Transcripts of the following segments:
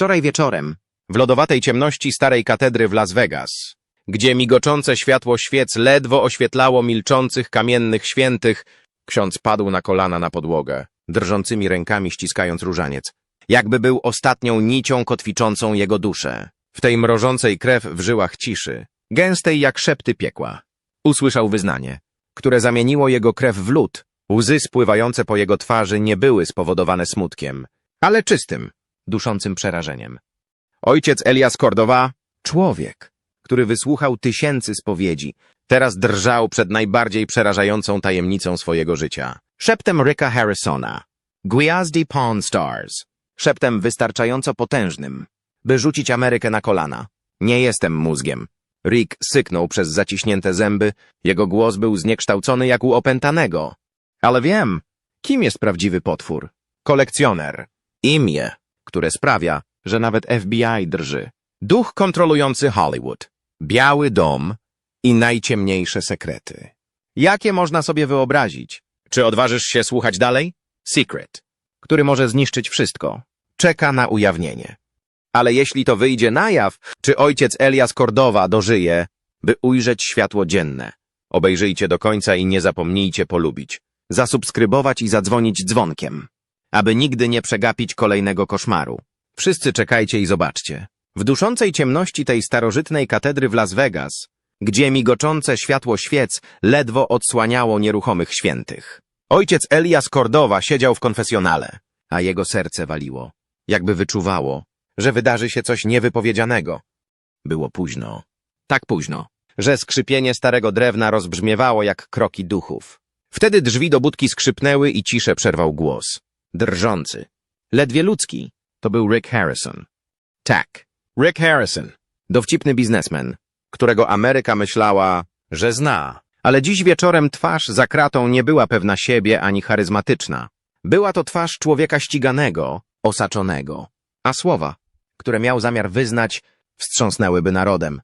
Wczoraj wieczorem, w lodowatej ciemności starej katedry w Las Vegas, gdzie migoczące światło świec ledwo oświetlało milczących kamiennych świętych, ksiądz padł na kolana na podłogę, drżącymi rękami ściskając różaniec, jakby był ostatnią nicią kotwiczącą jego duszę. W tej mrożącej krew w żyłach ciszy, gęstej jak szepty piekła, usłyszał wyznanie, które zamieniło jego krew w lód. Łzy spływające po jego twarzy nie były spowodowane smutkiem, ale czystym, duszącym przerażeniem. Ojciec Elias Cordowa, człowiek, który wysłuchał tysięcy spowiedzi, teraz drżał przed najbardziej przerażającą tajemnicą swojego życia. Szeptem Ricka Harrisona, Gwiazdy Pawn Stars, szeptem wystarczająco potężnym, by rzucić Amerykę na kolana. Nie jestem mózgiem. Rick syknął przez zaciśnięte zęby, jego głos był zniekształcony jak u opętanego. Ale wiem, kim jest prawdziwy potwór. Kolekcjoner. Imię, które sprawia, że nawet FBI drży. Duch kontrolujący Hollywood. Biały dom i najciemniejsze sekrety. Jakie można sobie wyobrazić? Czy odważysz się słuchać dalej? Secret, który może zniszczyć wszystko. Czeka na ujawnienie. Ale jeśli to wyjdzie na jaw, czy ojciec Elias Cordowa dożyje, by ujrzeć światło dzienne? Obejrzyjcie do końca i nie zapomnijcie polubić, zasubskrybować i zadzwonić dzwonkiem, aby nigdy nie przegapić kolejnego koszmaru. Wszyscy czekajcie i zobaczcie. W duszącej ciemności tej starożytnej katedry w Las Vegas, gdzie migoczące światło świec ledwo odsłaniało nieruchomych świętych. Ojciec Elias Cordowa siedział w konfesjonale, a jego serce waliło, jakby wyczuwało, że wydarzy się coś niewypowiedzianego. Było późno. Tak późno, że skrzypienie starego drewna rozbrzmiewało jak kroki duchów. Wtedy drzwi do budki skrzypnęły i ciszę przerwał głos. Drżący. Ledwie ludzki. To był Rick Harrison. Tak, Rick Harrison. Dowcipny biznesmen, którego Ameryka myślała, że zna. Ale dziś wieczorem twarz za kratą nie była pewna siebie ani charyzmatyczna. Była to twarz człowieka ściganego, osaczonego. A słowa, które miał zamiar wyznać, wstrząsnęłyby narodem.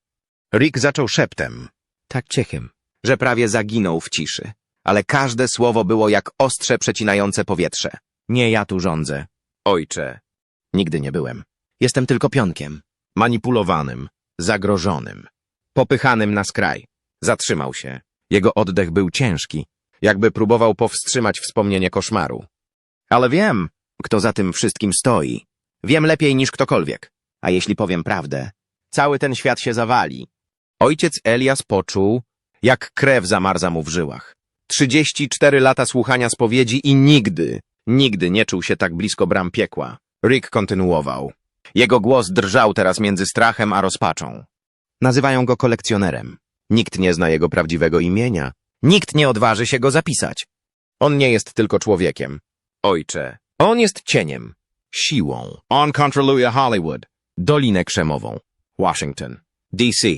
Rick zaczął szeptem, tak cichym, że prawie zaginął w ciszy. Ale każde słowo było jak ostrze przecinające powietrze. Nie ja tu rządzę. Ojcze, nigdy nie byłem. Jestem tylko pionkiem. Manipulowanym, zagrożonym, popychanym na skraj. Zatrzymał się. Jego oddech był ciężki, jakby próbował powstrzymać wspomnienie koszmaru. Ale wiem, kto za tym wszystkim stoi. Wiem lepiej niż ktokolwiek. A jeśli powiem prawdę, cały ten świat się zawali. Ojciec Elias poczuł, jak krew zamarza mu w żyłach. 34 lata słuchania spowiedzi i nigdy, nigdy nie czuł się tak blisko bram piekła. Rick kontynuował. Jego głos drżał teraz między strachem a rozpaczą. Nazywają go kolekcjonerem. Nikt nie zna jego prawdziwego imienia. Nikt nie odważy się go zapisać. On nie jest tylko człowiekiem. Ojcze, on jest cieniem, siłą. On kontroluje Hollywood, Dolinę Krzemową, Washington, D.C.,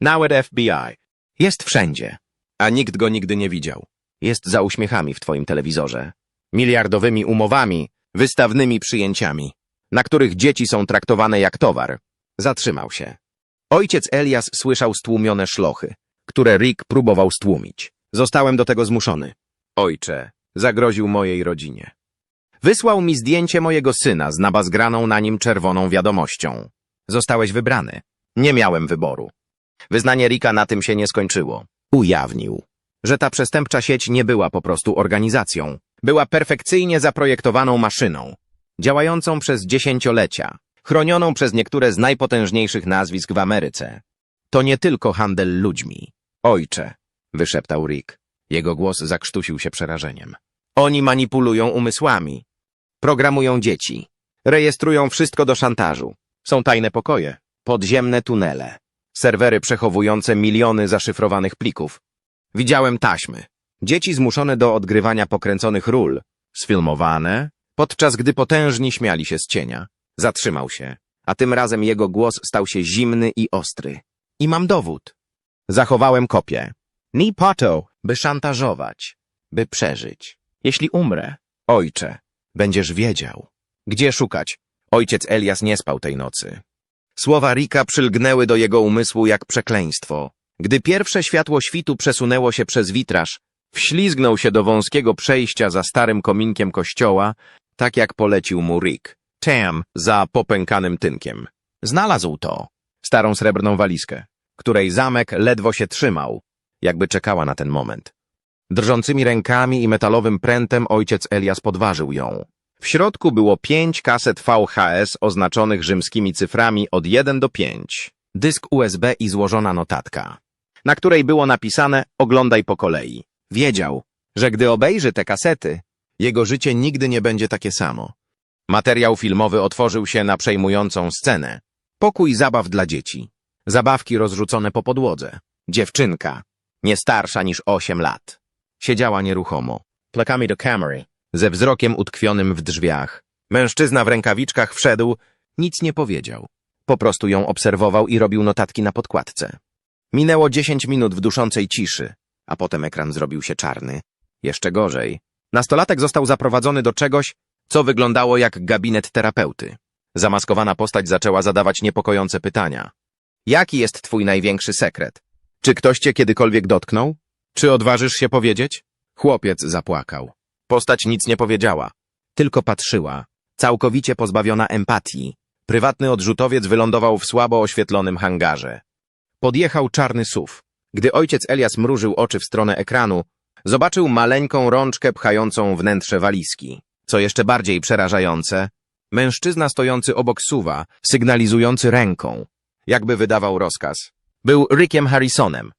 nawet FBI. Jest wszędzie, a nikt go nigdy nie widział. Jest za uśmiechami w twoim telewizorze, miliardowymi umowami, wystawnymi przyjęciami, na których dzieci są traktowane jak towar. Zatrzymał się. Ojciec Elias słyszał stłumione szlochy, które Rick próbował stłumić. Zostałem do tego zmuszony. Ojcze, zagroził mojej rodzinie. Wysłał mi zdjęcie mojego syna z nabazgraną na nim czerwoną wiadomością. Zostałeś wybrany. Nie miałem wyboru. Wyznanie Rika na tym się nie skończyło. Ujawnił, że ta przestępcza sieć nie była po prostu organizacją. Była perfekcyjnie zaprojektowaną maszyną, działającą przez dziesięciolecia, chronioną przez niektóre z najpotężniejszych nazwisk w Ameryce. To nie tylko handel ludźmi. Ojcze, wyszeptał Rick. Jego głos zakrztusił się przerażeniem. Oni manipulują umysłami. Programują dzieci. Rejestrują wszystko do szantażu. Są tajne pokoje, podziemne tunele, serwery przechowujące miliony zaszyfrowanych plików. Widziałem taśmy. Dzieci zmuszone do odgrywania pokręconych ról, sfilmowane, podczas gdy potężni śmiali się z cienia. Zatrzymał się, a tym razem jego głos stał się zimny i ostry. I mam dowód. Zachowałem kopię. Ni po to, by szantażować, by przeżyć. Jeśli umrę, ojcze, będziesz wiedział. Gdzie szukać? Ojciec Elias nie spał tej nocy. Słowa Rika przylgnęły do jego umysłu jak przekleństwo. Gdy pierwsze światło świtu przesunęło się przez witraż, wślizgnął się do wąskiego przejścia za starym kominkiem kościoła, tak jak polecił mu Rick. Tam za popękanym tynkiem. Znalazł to. Starą srebrną walizkę, której zamek ledwo się trzymał, jakby czekała na ten moment. Drżącymi rękami i metalowym prętem ojciec Elias podważył ją. W środku było pięć kaset VHS oznaczonych rzymskimi cyframi od 1 do 5, dysk USB i złożona notatka, na której było napisane oglądaj po kolei. Wiedział, że gdy obejrzy te kasety, jego życie nigdy nie będzie takie samo. Materiał filmowy otworzył się na przejmującą scenę. Pokój zabaw dla dzieci. Zabawki rozrzucone po podłodze. Dziewczynka, nie starsza niż 8 lat. Siedziała nieruchomo, plakami do kamery, ze wzrokiem utkwionym w drzwiach. Mężczyzna w rękawiczkach wszedł, nic nie powiedział. Po prostu ją obserwował i robił notatki na podkładce. Minęło 10 minut w duszącej ciszy, a potem ekran zrobił się czarny. Jeszcze gorzej. Nastolatek został zaprowadzony do czegoś, co wyglądało jak gabinet terapeuty. Zamaskowana postać zaczęła zadawać niepokojące pytania. Jaki jest twój największy sekret? Czy ktoś cię kiedykolwiek dotknął? Czy odważysz się powiedzieć? Chłopiec zapłakał. Postać nic nie powiedziała. Tylko patrzyła, całkowicie pozbawiona empatii. Prywatny odrzutowiec wylądował w słabo oświetlonym hangarze. Podjechał czarny SUV. Gdy ojciec Elias mrużył oczy w stronę ekranu, zobaczył maleńką rączkę pchającą wnętrze walizki. Co jeszcze bardziej przerażające, mężczyzna stojący obok suwa, sygnalizujący ręką, jakby wydawał rozkaz. Był Rickiem Harrisonem.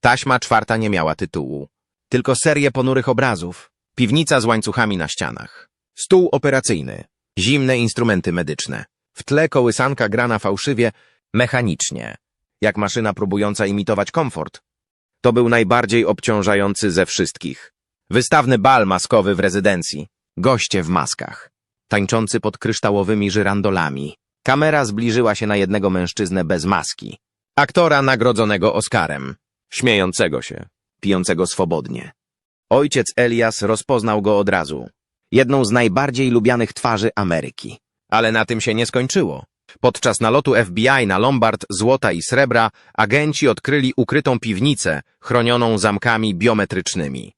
Taśma czwarta nie miała tytułu, tylko serię ponurych obrazów, piwnica z łańcuchami na ścianach, stół operacyjny, zimne instrumenty medyczne, w tle kołysanka grana fałszywie, mechanicznie, jak maszyna próbująca imitować komfort. To był najbardziej obciążający ze wszystkich. Wystawny bal maskowy w rezydencji, goście w maskach, tańczący pod kryształowymi żyrandolami. Kamera zbliżyła się na jednego mężczyznę bez maski, aktora nagrodzonego Oscarem, śmiejącego się, pijącego swobodnie. Ojciec Elias rozpoznał go od razu. Jedną z najbardziej lubianych twarzy Ameryki. Ale na tym się nie skończyło. Podczas nalotu FBI na Lombard złota i srebra agenci odkryli ukrytą piwnicę chronioną zamkami biometrycznymi.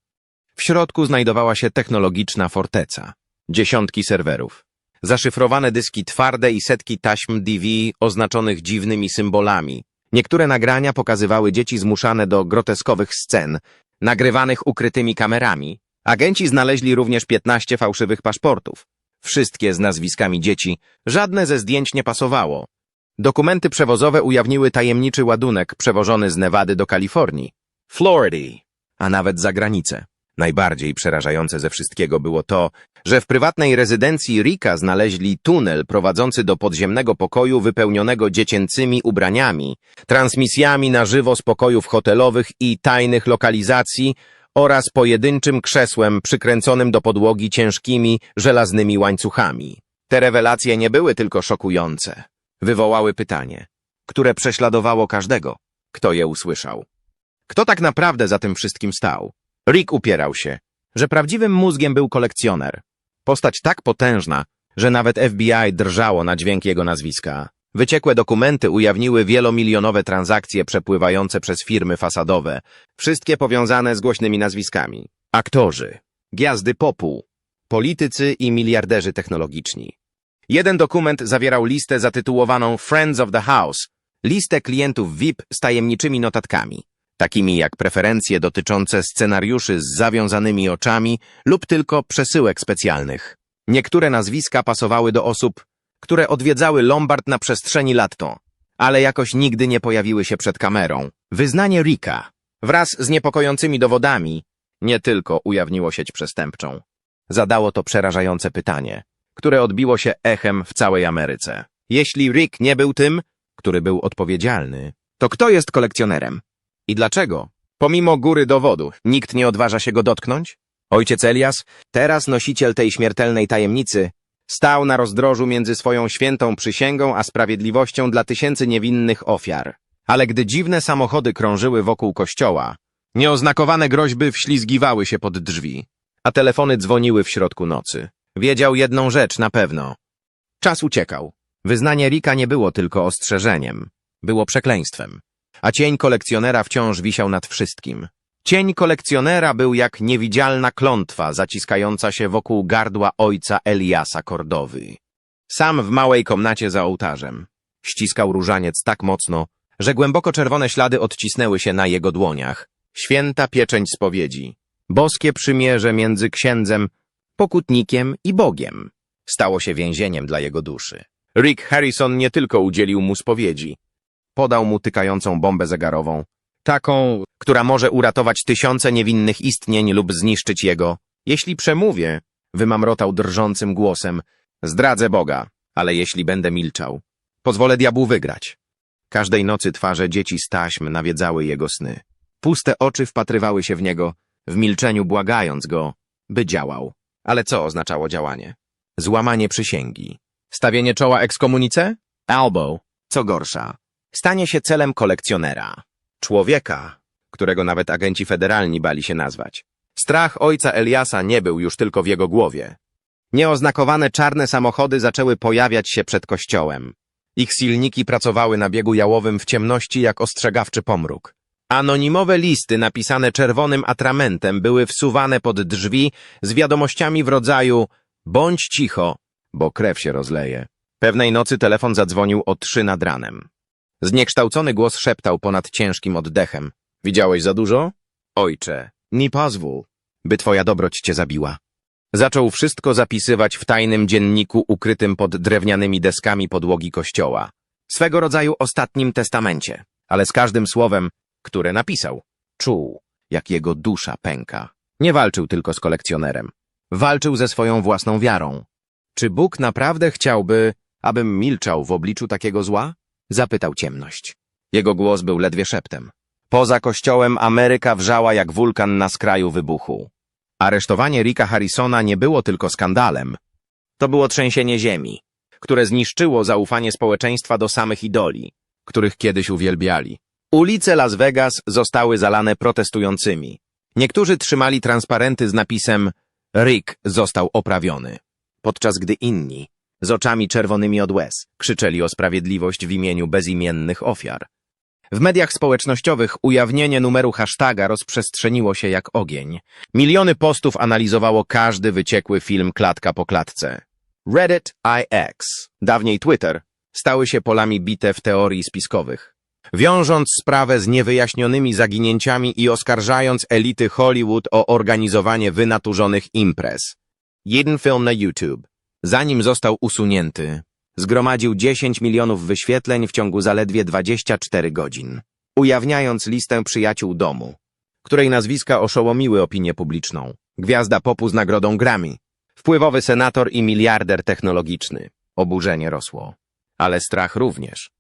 W środku znajdowała się technologiczna forteca. Dziesiątki serwerów. Zaszyfrowane dyski twarde i setki taśm DV oznaczonych dziwnymi symbolami. Niektóre nagrania pokazywały dzieci zmuszane do groteskowych scen, nagrywanych ukrytymi kamerami. Agenci znaleźli również 15 fałszywych paszportów. Wszystkie z nazwiskami dzieci, żadne ze zdjęć nie pasowało. Dokumenty przewozowe ujawniły tajemniczy ładunek przewożony z Nevady do Kalifornii, Florydy, a nawet za granicę. Najbardziej przerażające ze wszystkiego było to, że w prywatnej rezydencji Rika znaleźli tunel prowadzący do podziemnego pokoju wypełnionego dziecięcymi ubraniami, transmisjami na żywo z pokojów hotelowych i tajnych lokalizacji oraz pojedynczym krzesłem przykręconym do podłogi ciężkimi, żelaznymi łańcuchami. Te rewelacje nie były tylko szokujące. Wywołały pytanie, które prześladowało każdego, kto je usłyszał. Kto tak naprawdę za tym wszystkim stał? Rick upierał się, że prawdziwym mózgiem był kolekcjoner. Postać tak potężna, że nawet FBI drżało na dźwięk jego nazwiska. Wyciekłe dokumenty ujawniły wielomilionowe transakcje przepływające przez firmy fasadowe, wszystkie powiązane z głośnymi nazwiskami. Aktorzy, gwiazdy popu, politycy i miliarderzy technologiczni. Jeden dokument zawierał listę zatytułowaną Friends of the House, listę klientów VIP z tajemniczymi notatkami, takimi jak preferencje dotyczące scenariuszy z zawiązanymi oczami lub tylko przesyłek specjalnych. Niektóre nazwiska pasowały do osób, które odwiedzały Lombard na przestrzeni lat to, ale jakoś nigdy nie pojawiły się przed kamerą. Wyznanie Rika, wraz z niepokojącymi dowodami, nie tylko ujawniło sieć przestępczą. Zadało to przerażające pytanie, które odbiło się echem w całej Ameryce. Jeśli Rick nie był tym, który był odpowiedzialny, to kto jest kolekcjonerem? I dlaczego? Pomimo góry dowodu, nikt nie odważa się go dotknąć? Ojciec Elias, teraz nosiciel tej śmiertelnej tajemnicy, stał na rozdrożu między swoją świętą przysięgą a sprawiedliwością dla tysięcy niewinnych ofiar. Ale gdy dziwne samochody krążyły wokół kościoła, nieoznakowane groźby wślizgiwały się pod drzwi, a telefony dzwoniły w środku nocy. Wiedział jedną rzecz na pewno. Czas uciekał. Wyznanie Rika nie było tylko ostrzeżeniem, było przekleństwem a cień kolekcjonera wciąż wisiał nad wszystkim. Cień kolekcjonera był jak niewidzialna klątwa zaciskająca się wokół gardła ojca Eliasa Kordowy. Sam w małej komnacie za ołtarzem. Ściskał różaniec tak mocno, że głęboko czerwone ślady odcisnęły się na jego dłoniach. Święta pieczęć spowiedzi. Boskie przymierze między księdzem, pokutnikiem i Bogiem. Stało się więzieniem dla jego duszy. Rick Harrison nie tylko udzielił mu spowiedzi. Podał mu tykającą bombę zegarową. Taką, która może uratować tysiące niewinnych istnień lub zniszczyć jego. Jeśli przemówię, wymamrotał drżącym głosem, zdradzę Boga, ale jeśli będę milczał, pozwolę diabłu wygrać. Każdej nocy twarze dzieci z taśm nawiedzały jego sny. Puste oczy wpatrywały się w niego, w milczeniu błagając go, by działał. Ale co oznaczało działanie? Złamanie przysięgi. Stawienie czoła ekskomunice? Albo, co gorsza, stanie się celem kolekcjonera. Człowieka, którego nawet agenci federalni bali się nazwać. Strach ojca Eliasa nie był już tylko w jego głowie. Nieoznakowane czarne samochody zaczęły pojawiać się przed kościołem. Ich silniki pracowały na biegu jałowym w ciemności jak ostrzegawczy pomruk. Anonimowe listy napisane czerwonym atramentem były wsuwane pod drzwi z wiadomościami w rodzaju bądź cicho, bo krew się rozleje. Pewnej nocy telefon zadzwonił o trzy nad ranem. Zniekształcony głos szeptał ponad ciężkim oddechem. Widziałeś za dużo? Ojcze, nie pozwól, by twoja dobroć cię zabiła. Zaczął wszystko zapisywać w tajnym dzienniku ukrytym pod drewnianymi deskami podłogi kościoła. Swego rodzaju ostatnim testamencie, ale z każdym słowem, które napisał, czuł, jak jego dusza pęka. Nie walczył tylko z kolekcjonerem. Walczył ze swoją własną wiarą. Czy Bóg naprawdę chciałby, abym milczał w obliczu takiego zła? Zapytał ciemność. Jego głos był ledwie szeptem. Poza kościołem Ameryka wrzała jak wulkan na skraju wybuchu. Aresztowanie Ricka Harrisona nie było tylko skandalem. To było trzęsienie ziemi, które zniszczyło zaufanie społeczeństwa do samych idoli, których kiedyś uwielbiali. Ulice Las Vegas zostały zalane protestującymi. Niektórzy trzymali transparenty z napisem Rick został oprawiony, podczas gdy inni, z oczami czerwonymi od łez, krzyczeli o sprawiedliwość w imieniu bezimiennych ofiar. W mediach społecznościowych ujawnienie numeru hashtaga rozprzestrzeniło się jak ogień. Miliony postów analizowało każdy wyciekły film klatka po klatce. Reddit IX, dawniej Twitter, stały się polami bitew teorii spiskowych. Wiążąc sprawę z niewyjaśnionymi zaginięciami i oskarżając elity Hollywood o organizowanie wynaturzonych imprez. Jeden film na YouTube, zanim został usunięty, zgromadził 10 milionów wyświetleń w ciągu zaledwie 24 godzin, ujawniając listę przyjaciół domu, której nazwiska oszołomiły opinię publiczną. Gwiazda popu z nagrodą Grammy, wpływowy senator i miliarder technologiczny. Oburzenie rosło, ale strach również.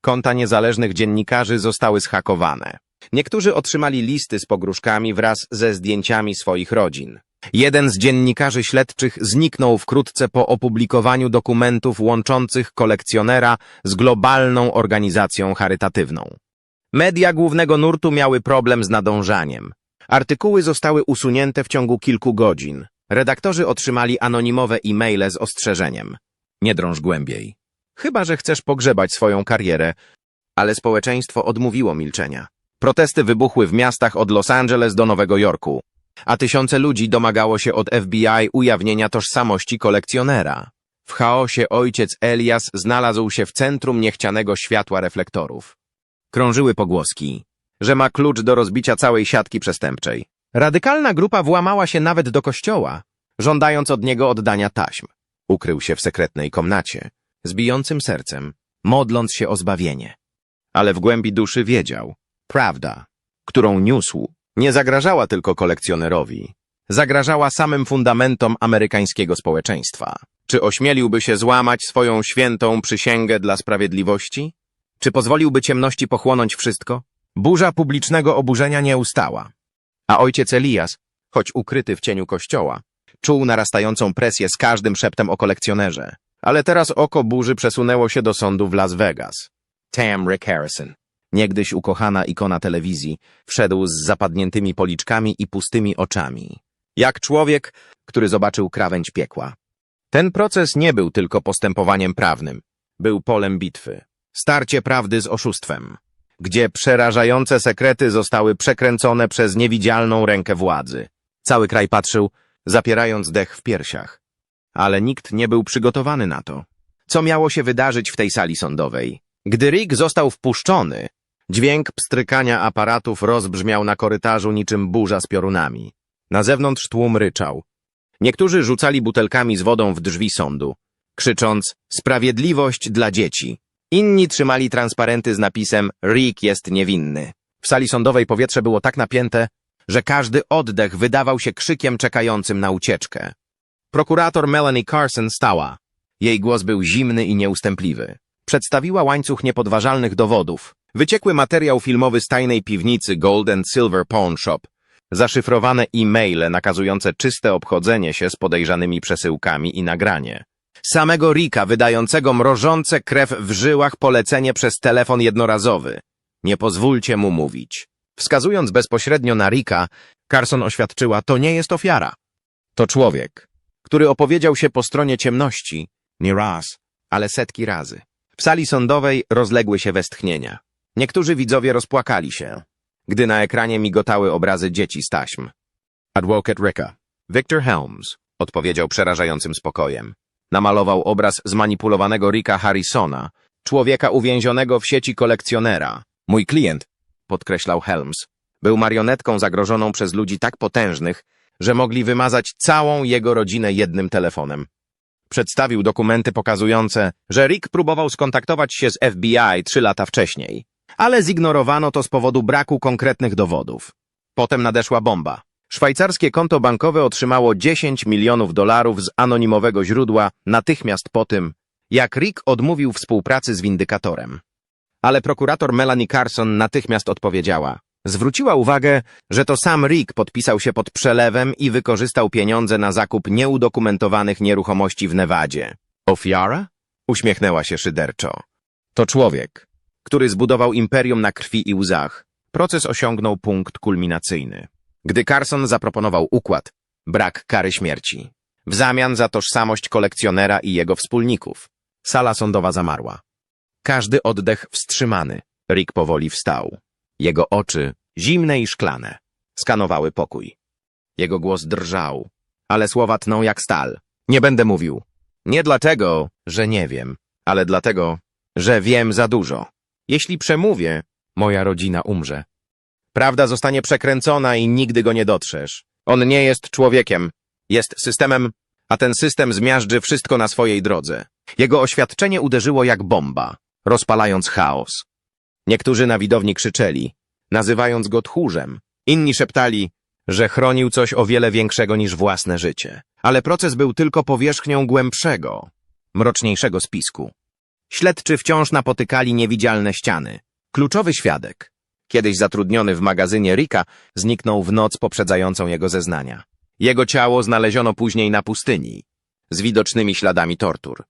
Konta niezależnych dziennikarzy zostały zhakowane. Niektórzy otrzymali listy z pogróżkami wraz ze zdjęciami swoich rodzin. Jeden z dziennikarzy śledczych zniknął wkrótce po opublikowaniu dokumentów łączących kolekcjonera z globalną organizacją charytatywną. Media głównego nurtu miały problem z nadążaniem. Artykuły zostały usunięte w ciągu kilku godzin. Redaktorzy otrzymali anonimowe e-maile z ostrzeżeniem. Nie drąż głębiej. Chyba, że chcesz pogrzebać swoją karierę. Ale społeczeństwo odmówiło milczenia. Protesty wybuchły w miastach od Los Angeles do Nowego Jorku a tysiące ludzi domagało się od FBI ujawnienia tożsamości kolekcjonera. W chaosie ojciec Elias znalazł się w centrum niechcianego światła reflektorów. Krążyły pogłoski, że ma klucz do rozbicia całej siatki przestępczej. Radykalna grupa włamała się nawet do kościoła, żądając od niego oddania taśm. Ukrył się w sekretnej komnacie, z bijącym sercem, modląc się o zbawienie. Ale w głębi duszy wiedział, prawda, którą niósł, nie zagrażała tylko kolekcjonerowi. Zagrażała samym fundamentom amerykańskiego społeczeństwa. Czy ośmieliłby się złamać swoją świętą przysięgę dla sprawiedliwości? Czy pozwoliłby ciemności pochłonąć wszystko? Burza publicznego oburzenia nie ustała. A ojciec Elias, choć ukryty w cieniu kościoła, czuł narastającą presję z każdym szeptem o kolekcjonerze. Ale teraz oko burzy przesunęło się do sądu w Las Vegas. Tam Rick Harrison, niegdyś ukochana ikona telewizji, wszedł z zapadniętymi policzkami i pustymi oczami. Jak człowiek, który zobaczył krawędź piekła. Ten proces nie był tylko postępowaniem prawnym. Był polem bitwy. Starcie prawdy z oszustwem, gdzie przerażające sekrety zostały przekręcone przez niewidzialną rękę władzy. Cały kraj patrzył, zapierając dech w piersiach. Ale nikt nie był przygotowany na to. co miało się wydarzyć w tej sali sądowej. Gdy Rick został wpuszczony, dźwięk pstrykania aparatów rozbrzmiał na korytarzu niczym burza z piorunami. Na zewnątrz tłum ryczał. Niektórzy rzucali butelkami z wodą w drzwi sądu, krzycząc Sprawiedliwość dla dzieci. Inni trzymali transparenty z napisem Rick jest niewinny. W sali sądowej powietrze było tak napięte, że każdy oddech wydawał się krzykiem czekającym na ucieczkę. Prokurator Melanie Carson stała. Jej głos był zimny i nieustępliwy. Przedstawiła łańcuch niepodważalnych dowodów. Wyciekły materiał filmowy z tajnej piwnicy Gold and Silver Pawn Shop, zaszyfrowane e-maile nakazujące czyste obchodzenie się z podejrzanymi przesyłkami i nagranie. Samego Rika wydającego mrożące krew w żyłach polecenie przez telefon jednorazowy. Nie pozwólcie mu mówić. Wskazując bezpośrednio na Rika, Carson oświadczyła, to nie jest ofiara. To człowiek, który opowiedział się po stronie ciemności, nie raz, ale setki razy. W sali sądowej rozległy się westchnienia. Niektórzy widzowie rozpłakali się, gdy na ekranie migotały obrazy dzieci z taśm. Advocate Ricka. Victor Helms odpowiedział przerażającym spokojem. Namalował obraz zmanipulowanego Ricka Harrisona, człowieka uwięzionego w sieci kolekcjonera. Mój klient, podkreślał Helms, był marionetką zagrożoną przez ludzi tak potężnych, że mogli wymazać całą jego rodzinę jednym telefonem. Przedstawił dokumenty pokazujące, że Rick próbował skontaktować się z FBI trzy lata wcześniej, ale zignorowano to z powodu braku konkretnych dowodów. Potem nadeszła bomba. Szwajcarskie konto bankowe otrzymało 10 milionów dolarów z anonimowego źródła natychmiast po tym, jak Rick odmówił współpracy z windykatorem. Ale prokurator Melanie Carson natychmiast odpowiedziała. Zwróciła uwagę, że to sam Rick podpisał się pod przelewem i wykorzystał pieniądze na zakup nieudokumentowanych nieruchomości w Nevadzie. Ofiara? Uśmiechnęła się szyderczo. To człowiek, który zbudował imperium na krwi i łzach. Proces osiągnął punkt kulminacyjny. Gdy Carson zaproponował układ, brak kary śmierci. W zamian za tożsamość kolekcjonera i jego wspólników. Sala sądowa zamarła. Każdy oddech wstrzymany. Rick powoli wstał. Jego oczy, zimne i szklane, skanowały pokój. Jego głos drżał, ale słowa tną jak stal. Nie będę mówił. Nie dlatego, że nie wiem, ale dlatego, że wiem za dużo. Jeśli przemówię, moja rodzina umrze. Prawda zostanie przekręcona i nigdy go nie dotrzesz. On nie jest człowiekiem, jest systemem, a ten system zmiażdży wszystko na swojej drodze. Jego oświadczenie uderzyło jak bomba, rozpalając chaos. Niektórzy na widowni krzyczeli, nazywając go tchórzem. Inni szeptali, że chronił coś o wiele większego niż własne życie. Ale proces był tylko powierzchnią głębszego, mroczniejszego spisku. Śledczy wciąż napotykali niewidzialne ściany. Kluczowy świadek, kiedyś zatrudniony w magazynie Rika, zniknął w noc poprzedzającą jego zeznania. Jego ciało znaleziono później na pustyni, z widocznymi śladami tortur.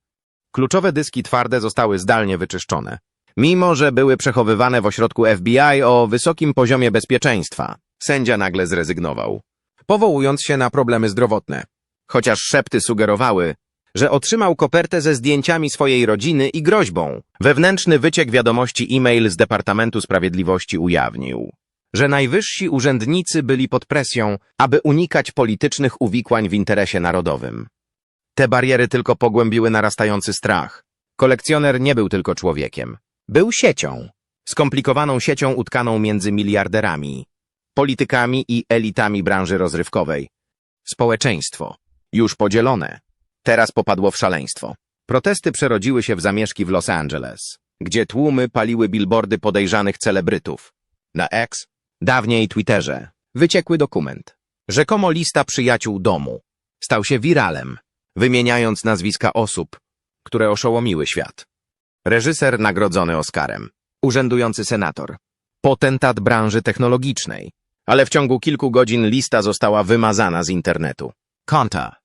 Kluczowe dyski twarde zostały zdalnie wyczyszczone, mimo że były przechowywane w ośrodku FBI o wysokim poziomie bezpieczeństwa. Sędzia nagle zrezygnował, powołując się na problemy zdrowotne. Chociaż szepty sugerowały, że otrzymał kopertę ze zdjęciami swojej rodziny i groźbą. Wewnętrzny wyciek wiadomości e-mail z Departamentu Sprawiedliwości ujawnił, że najwyżsi urzędnicy byli pod presją, aby unikać politycznych uwikłań w interesie narodowym. Te bariery tylko pogłębiły narastający strach. Kolekcjoner nie był tylko człowiekiem. Był siecią. Skomplikowaną siecią utkaną między miliarderami, politykami i elitami branży rozrywkowej. Społeczeństwo, już podzielone, teraz popadło w szaleństwo. Protesty przerodziły się w zamieszki w Los Angeles, gdzie tłumy paliły billboardy podejrzanych celebrytów. Na X, dawniej Twitterze, wyciekły dokument. Rzekomo lista przyjaciół domu. Stał się wiralem, wymieniając nazwiska osób, które oszołomiły świat. Reżyser nagrodzony Oscarem, urzędujący senator, potentat branży technologicznej, ale w ciągu kilku godzin lista została wymazana z internetu. Konta,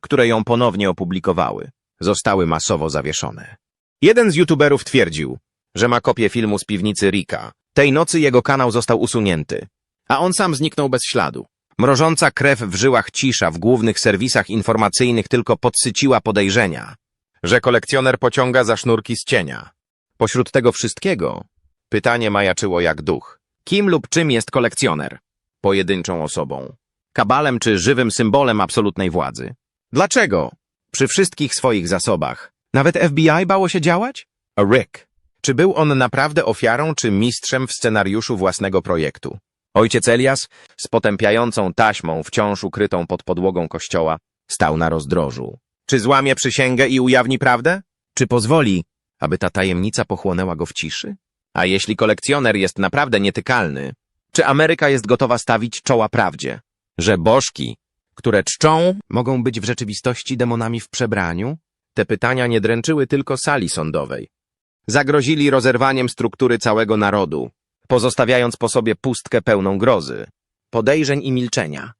które ją ponownie opublikowały, zostały masowo zawieszone. Jeden z youtuberów twierdził, że ma kopię filmu z piwnicy Rika. Tej nocy jego kanał został usunięty, a on sam zniknął bez śladu. Mrożąca krew w żyłach cisza w głównych serwisach informacyjnych tylko podsyciła podejrzenia, że kolekcjoner pociąga za sznurki z cienia. Pośród tego wszystkiego pytanie majaczyło jak duch. Kim lub czym jest kolekcjoner? Pojedynczą osobą. Kabalem czy żywym symbolem absolutnej władzy? Dlaczego? Przy wszystkich swoich zasobach Nawet FBI bało się działać? Rick. Czy był on naprawdę ofiarą czy mistrzem w scenariuszu własnego projektu? Ojciec Elias, z potępiającą taśmą wciąż ukrytą pod podłogą kościoła, stał na rozdrożu. Czy złamie przysięgę i ujawni prawdę? Czy pozwoli, aby ta tajemnica pochłonęła go w ciszy? A jeśli kolekcjoner jest naprawdę nietykalny, czy Ameryka jest gotowa stawić czoła prawdzie? Że bożki, które czczą, mogą być w rzeczywistości demonami w przebraniu? Te pytania nie dręczyły tylko sali sądowej. Zagrozili rozerwaniem struktury całego narodu, pozostawiając po sobie pustkę pełną grozy, podejrzeń i milczenia.